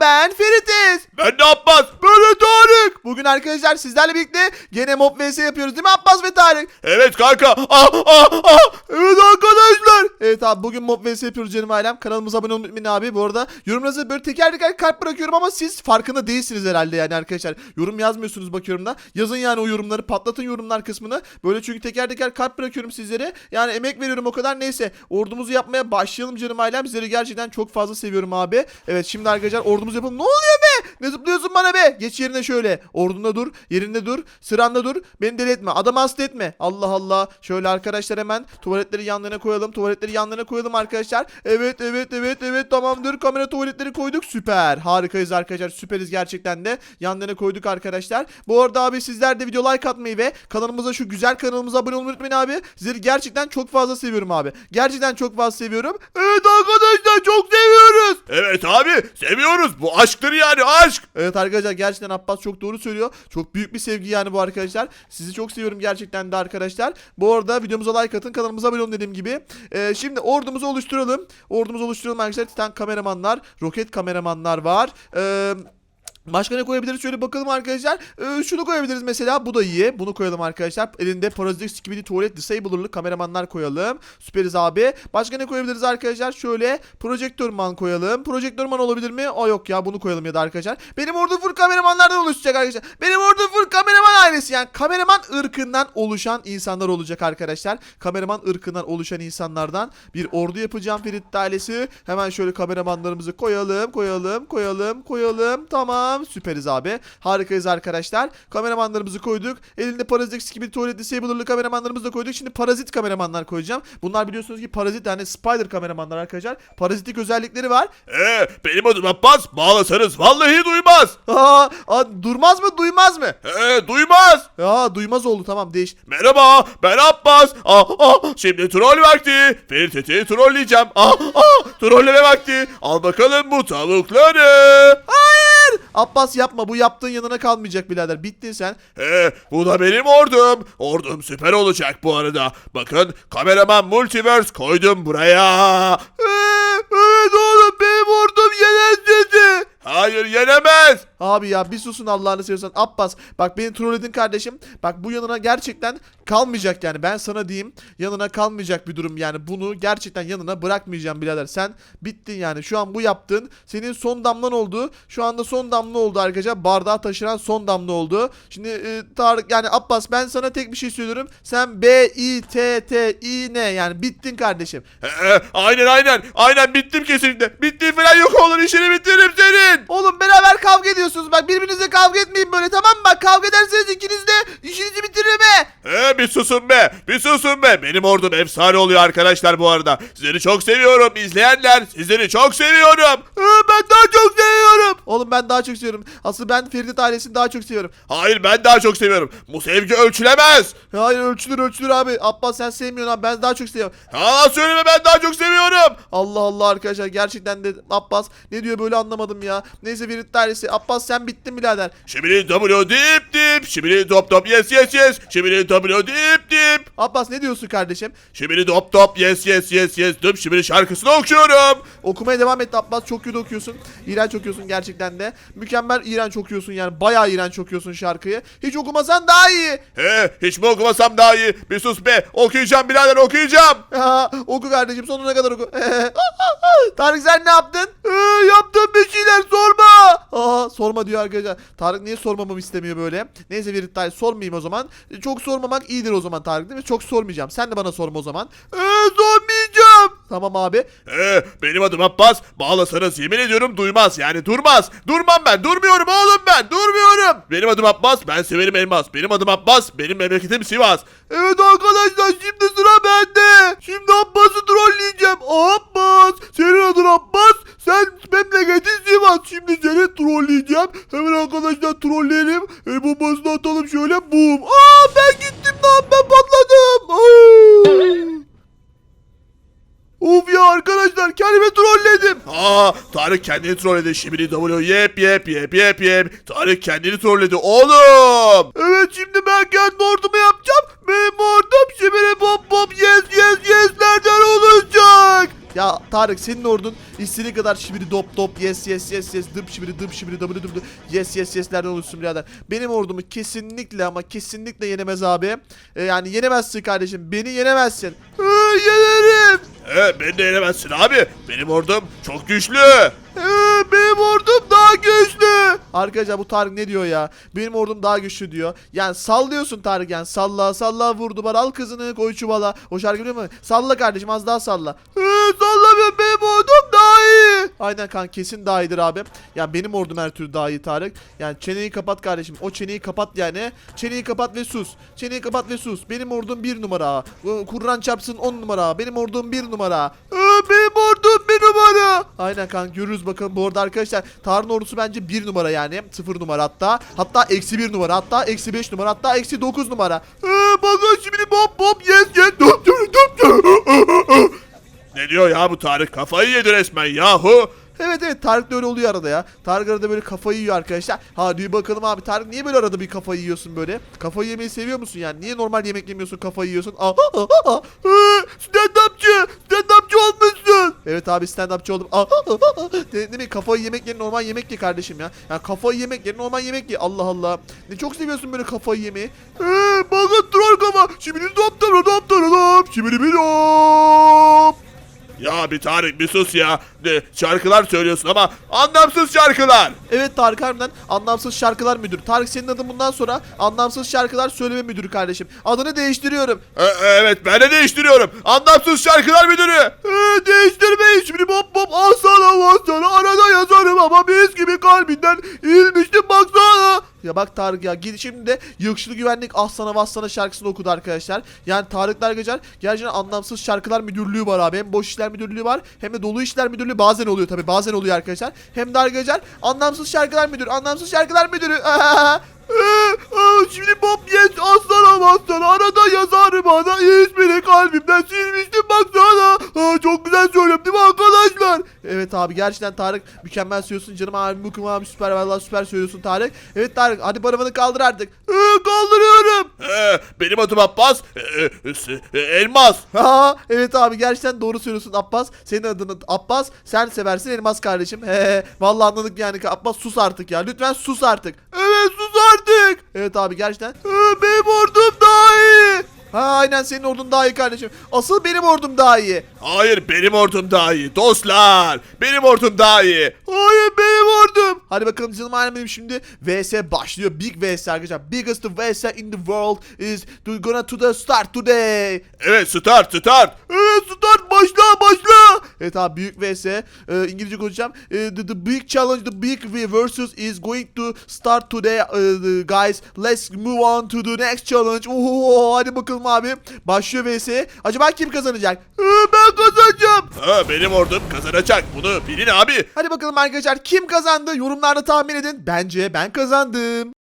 ben Ferit'iz. Ben de Abbas. Böyle Tarık. Bugün arkadaşlar sizlerle birlikte gene mob vs yapıyoruz değil mi Abbas ve Tarık? Evet kanka. Ah ah ah. Evet arkadaşlar. Evet abi bugün mob vs yapıyoruz canım ailem. Kanalımıza abone olmayı unutmayın abi. Bu arada yorumlarınıza böyle teker teker kalp bırakıyorum ama siz farkında değilsiniz herhalde yani arkadaşlar. Yorum yazmıyorsunuz bakıyorum da. Yazın yani o yorumları patlatın yorumlar kısmını. Böyle çünkü teker teker kalp bırakıyorum sizlere. Yani emek veriyorum o kadar neyse. Ordumuzu yapmaya başlayalım canım ailem. Sizleri gerçekten çok fazla seviyorum abi. Evet şimdi arkadaşlar ordumuzu yapalım. Ne oluyor? Ne zıplıyorsun bana be? Geç yerine şöyle. Ordunda dur. Yerinde dur. Sıranda dur. Beni deli etme. Adamı hasta etme. Allah Allah. Şöyle arkadaşlar hemen tuvaletleri yanlarına koyalım. Tuvaletleri yanlarına koyalım arkadaşlar. Evet evet evet evet tamamdır. Kamera tuvaletleri koyduk. Süper. Harikayız arkadaşlar. Süperiz gerçekten de. Yanlarına koyduk arkadaşlar. Bu arada abi sizler de video like atmayı ve kanalımıza şu güzel kanalımıza abone olmayı unutmayın abi. Sizleri gerçekten çok fazla seviyorum abi. Gerçekten çok fazla seviyorum. Evet arkadaşlar çok seviyoruz. Evet abi seviyoruz. Bu aşktır yani aşk. Evet arkadaşlar gerçekten Abbas çok doğru söylüyor. Çok büyük bir sevgi yani bu arkadaşlar. Sizi çok seviyorum gerçekten de arkadaşlar. Bu arada videomuza like atın kanalımıza abone olun dediğim gibi. Ee, şimdi ordumuzu oluşturalım. Ordumuzu oluşturalım arkadaşlar. Titan kameramanlar, roket kameramanlar var. Ee, Başka ne koyabiliriz? Şöyle bakalım arkadaşlar. Ee, şunu koyabiliriz mesela. Bu da iyi. Bunu koyalım arkadaşlar. Elinde parazitik skibidi tuvalet disabler'lı kameramanlar koyalım. Süperiz abi. Başka ne koyabiliriz arkadaşlar? Şöyle projektörman koyalım. Projektörman olabilir mi? O yok ya. Bunu koyalım ya da arkadaşlar. Benim orada full kameramanlardan oluşacak arkadaşlar. Benim orada full kameraman ailesi yani. Kameraman ırkından oluşan insanlar olacak arkadaşlar. Kameraman ırkından oluşan insanlardan bir ordu yapacağım Ferit ailesi. Hemen şöyle kameramanlarımızı koyalım, koyalım, koyalım, koyalım. Tamam, süperiz abi. Harikayız arkadaşlar. Kameramanlarımızı koyduk. Elinde parazit gibi tuvalet disabler'lı kameramanlarımızı da koyduk. Şimdi parazit kameramanlar koyacağım. Bunlar biliyorsunuz ki parazit yani spider kameramanlar arkadaşlar. Parazitik özellikleri var. Ee, benim adım Abbas. Bağlasanız vallahi duymaz. Aa, aa, durmaz mı, duymaz mı? Ee, duymaz. Ya duymaz oldu tamam değiş. Merhaba ben Abbas. Ah, ah, şimdi troll vakti. Ferit'i trolleyeceğim. Ah, ah, trolleme vakti. Al bakalım bu tavukları. Hayır! Abbas yapma bu yaptığın yanına kalmayacak birader. Bittin sen. Ee, bu da benim ordum. Ordum süper olacak bu arada. Bakın kameraman multiverse koydum buraya. Ee, evet oğlum benim ordum yener sizi. Hayır yenemez. Abi ya bir susun Allah'ını seversen. Abbas bak beni trolledin kardeşim. Bak bu yanına gerçekten kalmayacak yani. Ben sana diyeyim yanına kalmayacak bir durum yani. Bunu gerçekten yanına bırakmayacağım birader. Sen bittin yani. Şu an bu yaptığın senin son damlan oldu. Şu anda son damla oldu arkadaşlar. Bardağı taşıran son damla oldu. Şimdi e, Tarık yani Abbas ben sana tek bir şey söylüyorum. Sen B I T T I N yani bittin kardeşim. Aynen aynen. Aynen bittim kesinlikle. Bittiği falan yok olur işini bitiririm senin. Oğlum beraber kavga ediyorsunuz. Bak birbirinizle kavga etmeyin böyle tamam mı? Bak kavga ederseniz ikiniz de işinizi bitiririm he. Ee, bir susun be. Bir susun be. Benim ordum efsane oluyor arkadaşlar bu arada. Sizleri çok seviyorum. İzleyenler sizleri çok seviyorum. Ee, ben daha çok seviyorum. Oğlum ben daha çok seviyorum. Asıl ben Ferit ailesini daha çok seviyorum. Hayır ben daha çok seviyorum. Bu sevgi ölçülemez. Hayır ölçülür ölçülür abi. Abbas sen sevmiyorsun abi. Ben daha çok seviyorum. Yalan söyleme ben daha çok seviyorum. Allah Allah arkadaşlar gerçekten de Abbas ne diyor böyle anlamadım ya. Neyse Ferit ailesi. Abbas sen bittin birader. Şimdi W dip dip. Şimdi top top yes yes yes. Şimdi W dip dip. Abbas ne diyorsun kardeşim? Şimdi top top yes yes yes yes dip. Şimdi şarkısını okuyorum. Okumaya devam et Abbas. Çok kötü okuyorsun. İğrenç okuyorsun gerçekten de. Mükemmel iğrenç okuyorsun yani. Bayağı iğrenç okuyorsun şarkıyı. Hiç okumasan daha iyi. He hiç mi okumasam daha iyi. Bir sus be. Okuyacağım birader okuyacağım. Ha, oku kardeşim sonuna kadar oku. Tarık sen ne yaptın? Ee, yaptım bir şeyler sorma. Aa, sorma diyor arkadaşlar. Tarık niye sormamamı istemiyor böyle? Neyse bir iddia sormayayım o zaman. Çok sormamak iyidir o zaman Tarık değil mi? Çok sormayacağım. Sen de bana sorma o zaman. Ee, sormayacağım. Tamam abi. He benim adım Abbas. Bağlasanız yemin ediyorum duymaz. Yani durmaz. Durmam ben. Durmuyorum oğlum ben. Durmuyorum. Benim adım Abbas. Ben severim elmas. Benim adım Abbas. Benim memleketim Sivas. Evet arkadaşlar şimdi sıra bende. Şimdi Abbas'ı arkadaşlar kendimi trolledim. Aa Tarık kendini trolledi. Şimdi W yep yep yep yep yep. Tarık kendini trolledi oğlum. Evet şimdi ben kendi ordumu yapacağım. Benim ordum şimdi bom bom yes yes yeslerden olacak. Ya Tarık senin ordun istediği kadar şibiri dop dop yes yes yes yes dıp şibiri dıp şibiri dıbı dıbı yes yes yeslerden oluşsun birader. Benim ordumu kesinlikle ama kesinlikle yenemez abi. E, yani yenemezsin kardeşim. Beni yenemezsin. Hı, yenerim. Ee, beni de yenemezsin abi. Benim ordum çok güçlü. Ee, benim ordum daha güçlü. Arkadaşlar bu Tarık ne diyor ya? Benim ordum daha güçlü diyor. Yani sallıyorsun Tarık yani. Salla salla vur duvar al kızını koy çuvala. O şarkı biliyor musun? Salla kardeşim az daha salla. Ee, sallamıyorum benim ordum daha iyi. Aynen kan kesin daha iyidir abi. Yani benim ordum her türlü daha iyi Tarık. Yani çeneyi kapat kardeşim. O çeneyi kapat yani. Çeneyi kapat ve sus. Çeneyi kapat ve sus. Benim ordum bir numara. Kur'an çarpsın on numara. Benim ordum bir numara. Ee, benim ordum bir numara. Aynen kan görürüz bakalım. Bu arada arkadaşlar Tarık'ın ordusu bence bir numara yani. Sıfır numara hatta. Hatta eksi bir numara. Hatta eksi beş numara. Hatta eksi dokuz numara. Ee, bakın şimdi bom bom yes yes. Ne diyor ya bu Tarık? Kafayı yedi resmen yahu. Evet evet Tarık da öyle oluyor arada ya. Tarık arada böyle kafayı yiyor arkadaşlar. Hadi bakalım abi Tarık niye böyle arada bir kafayı yiyorsun böyle? Kafayı yemeyi seviyor musun yani? Niye normal yemek yemiyorsun kafayı yiyorsun? Aa, aa, aa, aa. Ee, Stand-upçı! Stand-upçı olmuşsun! Evet abi stand-upçı oldum. Aa, aa, aa. Ne, demek kafayı yemek yerine normal yemek ye kardeşim ya. Yani kafayı yemek yerine normal yemek ye. Allah Allah. Ne çok seviyorsun böyle kafayı yemeyi. Ee, bakın troll kafa. Şimdi dop dop dop dop dop. Şimdi bir dop. Ya bir Tarık bir sus ya. De, şarkılar söylüyorsun ama anlamsız şarkılar. Evet Tarık harbiden anlamsız şarkılar müdürü. Tarık senin adın bundan sonra anlamsız şarkılar söyleme müdürü kardeşim. Adını değiştiriyorum. Ee, evet ben de değiştiriyorum. Anlamsız şarkılar müdürü. Ee, değiştirmeyin şimdi bop bop al sana sana arada yazarım ama biz gibi kalbinden ilmiştim baksana. Ya bak Tarık ya git şimdi de yakışıklı güvenlik ah sana şarkısını okudu arkadaşlar. Yani Tarık Dargacar gerçekten anlamsız şarkılar müdürlüğü var abi. Hem boş işler müdürlüğü var hem de dolu işler müdürlüğü bazen oluyor tabi bazen oluyor arkadaşlar. Hem Dargacar anlamsız şarkılar müdürü anlamsız şarkılar müdürü. Şimdi Bob Yes aslan aslan arada yazarım ana ismini kalbimden silmiştim baksana. Aa, çok güzel söylüyorum değil mi arkadaşlar? Evet abi gerçekten Tarık mükemmel söylüyorsun canım abi Mukum abi süper vallahi süper söylüyorsun Tarık. Evet Tarık hadi paravanı kaldır artık. Ee, kaldırıyorum. Ee, benim adım Abbas. Ee, s- e, elmas. Ha evet abi gerçekten doğru söylüyorsun Abbas. Senin adın Abbas. Sen seversin Elmas kardeşim. He vallahi anladık yani Abbas sus artık ya. Lütfen sus artık. Artık. Evet abi gerçekten. Ee, benim ordum daha iyi. Ha aynen senin ordun daha iyi kardeşim. Asıl benim ordum daha iyi. Hayır benim ordum daha iyi. Dostlar. Benim ordum daha iyi. Hayır benim ordum. Hadi bakalım canım benim şimdi VS başlıyor. Big VS arkadaşlar. Biggest VS in the world is gonna to the start today. Evet start start. Evet start başla başla. Evet abi büyük vs e, İngilizce konuşacağım. E, the, the big challenge the big versus is going to start today e, guys. Let's move on to the next challenge. Oho hadi bakalım abi. Başlıyor vs. Acaba kim kazanacak? E, ben kazanacağım. Ha, benim ordum kazanacak. Bunu bilin abi. Hadi bakalım arkadaşlar kim kazandı? Yorumlarda tahmin edin. Bence ben kazandım.